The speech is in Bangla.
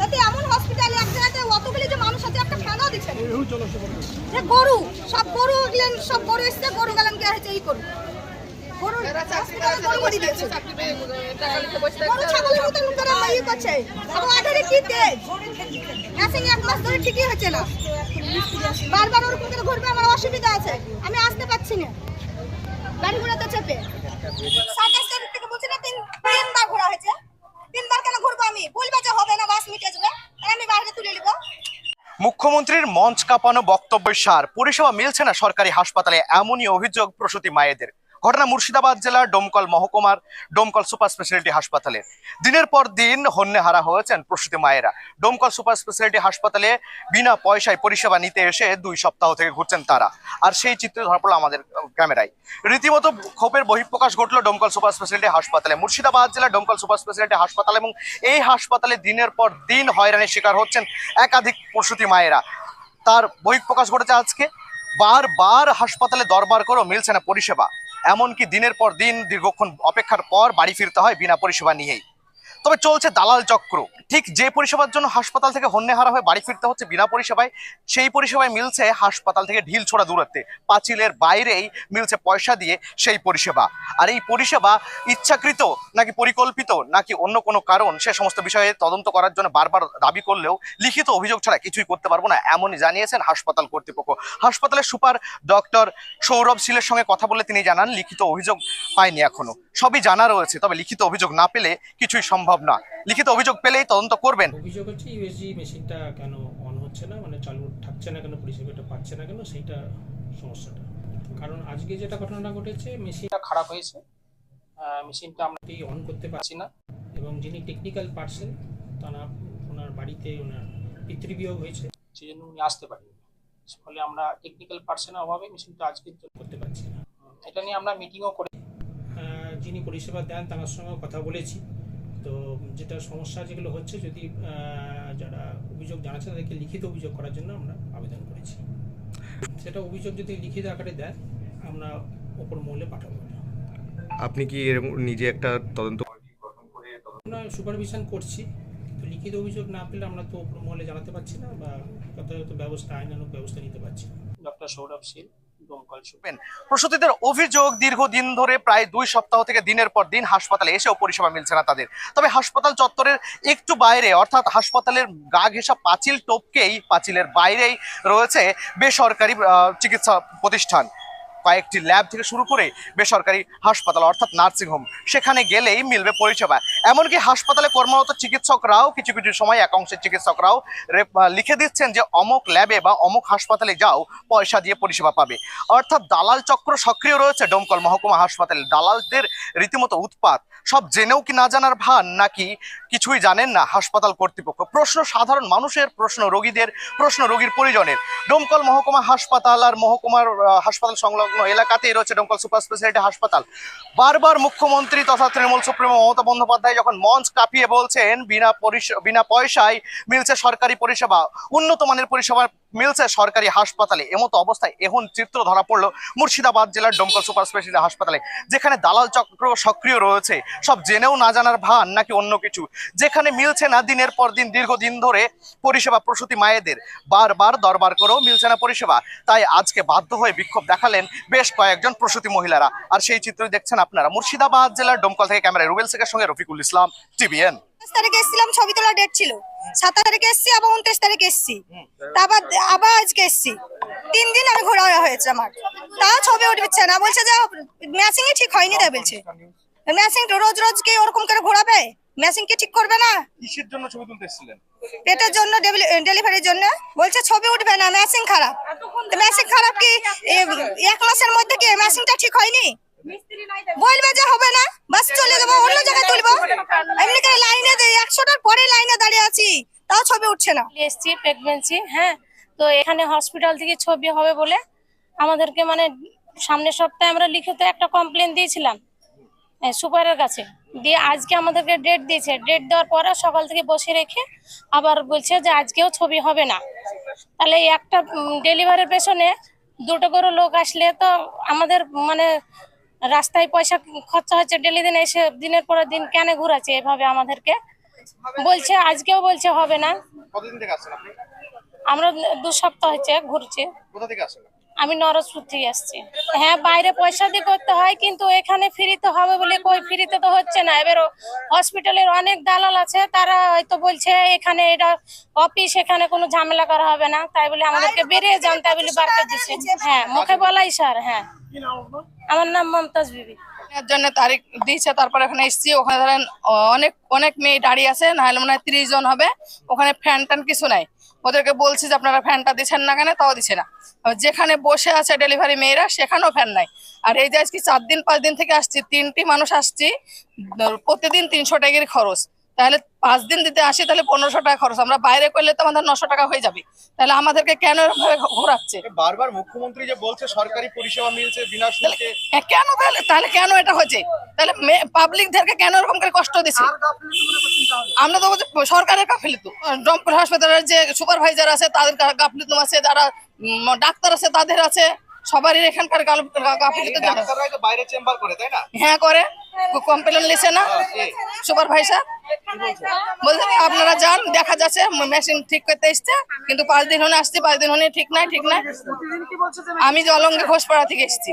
তাতে এমন হসপিটালে এক জায়গাতে অতগুলি যে মানুষ আছে একটা ফ্যানও দিচ্ছে যে গরু সব গরু গেলেন সব গরু এসছে গরু গেলেন কে হয়েছে এই গরু ছাগলের মতন ইয়ে করছে। আর কি তেজ? ম্যাসিং এক মাস ধরে ঠিকই হচ্ছে না। বারবার ওরকম করে ঘুরবে আমার অসুবিধা আছে। আমি আসতে পারছি না। গাড়ি ঘোড়াতে চেপে সাতাশ তারিখ থেকে বলছি না তিন তিনবার ঘোরা হয়েছে তিনবার কেন ঘুরবো আমি বলবে যে হবে না বাস মিটে যাবে আর আমি বাইরে তুলে নিবো মুখ্যমন্ত্রীর মঞ্চ কাঁপানো বক্তব্যের সার। পরিষেবা মিলছে না সরকারি হাসপাতালে এমনই অভিযোগ প্রসূতি মায়েদের। ঘটনা মুর্শিদাবাদ জেলার ডোমকল মহকুমার ডোমকল সুপার স্পেশালিটি হাসপাতালে। দিনের পর দিন হন্যে হারা হয়েছেন প্রসূতি মায়েরা। ডোমকল সুপার স্পেশালিটি হাসপাতালে বিনা পয়সায় পরিষেবা নিতে এসে দুই সপ্তাহ থেকে ঘুরছেন তারা। আর সেই চিত্র ধরা পড়ল আমাদের ক্যামেরায়। রীতিমতো ক্ষোভের বহিঃপ্রকাশ ঘটলো ডোমকল সুপার স্পেশালিটি হাসপাতালে। মুর্শিদাবাদ জেলার ডোমকল সুপার স্পেশালিটি হাসপাতাল এবং এই হাসপাতালে দিনের পর দিন হয়রানির শিকার হচ্ছেন একাধিক প্রসূতি মায়েরা। তার বহিঃপ্রকাশ ঘটেছে আজকে। বারবার হাসপাতালে দরবার করেও মিলছে না পরিষেবা। এমনকি দিনের পর দিন দীর্ঘক্ষণ অপেক্ষার পর বাড়ি ফিরতে হয় বিনা পরিষেবা নিয়েই। তবে চলছে দালাল চক্র। ঠিক যে পরিষেবার জন্য হাসপাতাল থেকে হন্যেহারা হয়ে বাড়ি ফিরতে হচ্ছে বিনা পরিষেবায়, সেই পরিষেবায় মিলছে হাসপাতাল থেকে ঢিল ছোড়া দূরত্বে। পাঁচিলের বাইরেই মিলছে পয়সা দিয়ে সেই পরিষেবা। আর এই পরিষেবা ইচ্ছাকৃত নাকি পরিকল্পিত নাকি অন্য কোনো কারণ, সে সমস্ত বিষয়ে তদন্ত করার জন্য বারবার দাবি করলেও লিখিত অভিযোগ ছাড়া কিছুই করতে পারব না, এমনই জানিয়েছেন হাসপাতাল কর্তৃপক্ষ। হাসপাতালের সুপার ডক্টর সৌরভ শীলের সঙ্গে কথা বলে তিনি জানান, লিখিত অভিযোগ পায়নি এখনও। সবই জানা রয়েছে, তবে লিখিত অভিযোগ না পেলে কিছুই সম্ভব না লিখিত অভিযোগ পেলেই তদন্ত করবেন। অভিযোগ হচ্ছে ইউএসজি মেশিনটা কেন অন হচ্ছে না? মানে চালু থাকছে না কেন? পরিষেবাটা পাচ্ছে না কেন? সেইটা সমস্যাটা। কারণ আজকে যেটা ঘটনাটা ঘটেছে, মেশিনটা খারাপ হয়েছে। মেশিনটা আমরা অন করতে পারছি না। এবং যিনি টেকনিক্যাল পার্সন তারা ওনার বাড়িতে ওনার পিতৃবিয়োগ হয়েছে। সেই জন্য উনি আসতে পারেন ফলে আমরা টেকনিক্যাল পার্সনের অভাবে মেশিনটা আজকে করতে পারছি না। এটা নিয়ে আমরা মিটিংও করে যিনি পরিষেবা দেন, তার সঙ্গে কথা বলেছি। তো যেটা সমস্যা যেগুলো হচ্ছে যদি আহ, যারা অভিযোগ জানাচ্ছে তাদেরকে লিখিত অভিযোগ করার জন্য আমরা আবেদন করেছি। সেটা অভিযোগ যদি লিখিত আকারে দেয় আমরা ওপর মহলে পাঠাবো। আপনি কি এর নিজে একটা তদন্ত আমরা সুপারভিশন করছি তো লিখিত অভিযোগ না পেলে আমরা তো ওপর মহলে জানাতে পারছি না বা যথাযথ ব্যবস্থা আইনানুক ব্যবস্থা নিতে পারছি না। ডক্টর সৌরভ শীল। দমকল সুপার প্রসূতিদের অভিযোগ দীর্ঘদিন ধরে প্রায় দুই সপ্তাহ থেকে দিনের পর দিন হাসপাতালে এসেও পরিষেবা মিলছে না তাদের। তবে হাসপাতাল চত্বরের একটু বাইরে, অর্থাৎ হাসপাতালের গা ঘেঁষা পাঁচিল টপকেই পাঁচিলের বাইরেই রয়েছে বেসরকারি চিকিৎসা প্রতিষ্ঠান। কয়েকটি ল্যাব থেকে শুরু করে বেসরকারি হাসপাতাল, অর্থাৎ নার্সিং হোম, সেখানে গেলেই মিলবে পরিষেবা। এমনকি হাসপাতালে কর্মরত চিকিৎসকরাও কিছু কিছু সময় এক অংশের চিকিৎসকরাও লিখে দিচ্ছেন যে অমুক ল্যাবে বা অমুক হাসপাতালে যাও, পয়সা দিয়ে পরিষেবা পাবে। অর্থাৎ দালাল চক্র সক্রিয় রয়েছে ডোমকল মহকুমা হাসপাতালে। দালালদের রীতিমতো উৎপাত। সব জেনেও কি না জানার ভান নাকি কিছুই জানেন না হাসপাতাল কর্তৃপক্ষ? প্রশ্ন সাধারণ মানুষের, প্রশ্ন রোগীদের, প্রশ্ন রোগীর পরিজনের। ডোমকল মহকুমা হাসপাতাল আর মহকুমার হাসপাতাল সংলগ্ন এলাকাতেই রয়েছে ডোমকল সুপার স্পেশালিটি হাসপাতাল। বারবার মুখ্যমন্ত্রী তথা তৃণমূল সুপ্রিমো মমতা বন্দ্যোপাধ্যায় যখন মঞ্চ কাঁপিয়ে বলছেন, বিনা বিনা পয়সায় মিলছে সরকারি পরিষেবা উন্নত মানের পরিষেবা মিলছে সরকারি হাসপাতালে। এমতো অবস্থায় এখন চিত্র ধরা পড়ল মুর্শিদাবাদ জেলার ডোমকল সুপার স্পেশালিটি হাসপাতালে, যেখানে দালাল চক্র সক্রিয় রয়েছে। সব জেনেও না জানার ভান নাকি অন্য কিছু? যেখানে মিলছে না, দিনের পর দিন, দীর্ঘদিন ধরে পরিষেবা প্রসূতি মায়েদের। বারবার দরবার করেও মিলছে না পরিষেবা। তাই আজকে বাধ্য হয়ে বিক্ষোভ দেখালেন বেশ কয়েকজন প্রসূতি মহিলারা। আর সেই চিত্র দেখছেন আপনারা। মুর্শিদাবাদ জেলার ডোমকল থেকে ক্যামেরায় রুবেল শেখের সঙ্গে রফিকুল ইসলাম, টিভিএন। সাতাশ তারিখে এসেছিলাম ছবি তোলা ডেট ছিল। সাতাশ তারিখে এসেছি আবার উনত্রিশ তারিখে এসেছি। তারপর আবার আজকে এসেছি। তিন দিন আমি ঘোরা হয়েছে আমার। ছবি উঠছে না বলছে যে ম্যাচিং ঠিক হয়নি তাই বলছে। ম্যাচিং রোজ রোজ কি ওরকম করে ঘোরাবে? ম্যাচিং কি ঠিক করবে না? কিসের জন্য ছবি তুলতে এসেছিলেন? পেটের জন্য ডেলিভারির জন্য। বলছে ছবি উঠবে না ম্যাচিং খারাপ। ম্যাচিং খারাপ কি? এক মাসের মধ্যে কি ম্যাচিংটা ঠিক হয়নি? বলবে যে হবে না, বাস চলে যাব, অন্য জায়গায় তুলবো। এমনি করে লাইনে একশোটার পরে লাইনে দাঁড়িয়ে আছি, তাও ছবি উঠছে না। এসছি প্রেগনেন্সি হ্যাঁ। তো এখানে হসপিটাল থেকে ছবি হবে বলে আমাদেরকে মানে সামনের সপ্তাহে আমরা লিখিত একটা কমপ্লেন দিয়েছিলাম সুপারের কাছে। দিয়ে আজকে আমাদেরকে ডেট দিয়েছে। ডেট দেওয়ার পরে সকাল থেকে বসে রেখে আবার বলছে যে আজকেও ছবি হবে না। তাহলে একটা ডেলিভারির পেছনে দুটো করে লোক আসলে তো আমাদের মানে রাস্তায় পয়সা খরচা হচ্ছে ডেলি দিন এসে দিনের পর দিন কেন ঘুরাচ্ছে এভাবে আমাদেরকে? বলছে আজকেও বলছে হবে না। আমরা দু সপ্তাহ হচ্ছে ঘুরছি। কোথা থেকে আমি নরসপুর থেকে আসছি। হ্যাঁ বাইরে পয়সা দিয়ে করতে হয়, কিন্তু এখানে ফ্রিতে হবে বলে কই ফ্রিতে তো হচ্ছে না। এবার হসপিটালের অনেক দালাল আছে, তারা হয়তো বলছে, এখানে এটা অফিস এখানে কোনো ঝামেলা করা হবে না। তাই বলে আমাদেরকে বেরিয়ে যান, তাই বলে বার করে দিচ্ছে হ্যাঁ মুখে বলাই স্যার হ্যাঁ। আমার নাম মমতাজ বিবি। এর জন্য তারিখ দিয়েছে, তারপর এখানে এসছি, ওখানে ধরেন অনেক অনেক মেয়ে দাঁড়িয়ে আছে, নাহলে মনে হয় তিরিশ জন হবে, ওখানে ফ্যান ট্যান কিছু নাই। ওদেরকে বলছি যে আপনারা ফ্যানটা দিচ্ছেন না কেন, তাও দিচ্ছে না। যেখানে বসে আছে ডেলিভারি মেয়েরা, সেখানেও ফ্যান নাই। আর এই যে আজকে চার দিন, পাঁচ দিন থেকে আসছি, তিনটি মানুষ আসছি প্রতিদিন তিনশো টাকার খরচ। তাহলে পাঁচ দিন দিতে আসি তাহলে পনেরোশো টাকা খরচ। আমরা বাইরে করলে তো আমাদের নশো টাকা হয়ে যাবে। তাহলে আমাদেরকে কেন ঘোরাচ্ছে? বারবার মুখ্যমন্ত্রী যে বলছে সরকারি পরিষেবা মিলছে বিনা শুল্কে। হ্যাঁ, কেন তাহলে তাহলে কেন এটা হচ্ছে তাহলে পাবলিকদেরকে কেন এরকম করে কষ্ট দিচ্ছে? আমরা তো বলছি সরকারের গাফিলিত। দমকল হাসপাতালের যে সুপারভাইজার আছে তাদের গাফিলিত আছে যারা ডাক্তার আছে তাদের আছে। সবারই এখানকার বাইরে চেম্বার করে তাই না? হ্যাঁ করে। কমপ্লেন লিখে না? সুপারভাইজার? বলছে আপনারা যান দেখা যাচ্ছে মেশিন ঠিক করতে এসছে কিন্তু পাঁচ দিন হলে আসছি পাঁচ দিন হলে ঠিক নাই ঠিক নাই। আমি জলঙ্গে ঘোষপাড়া থেকে এসেছি।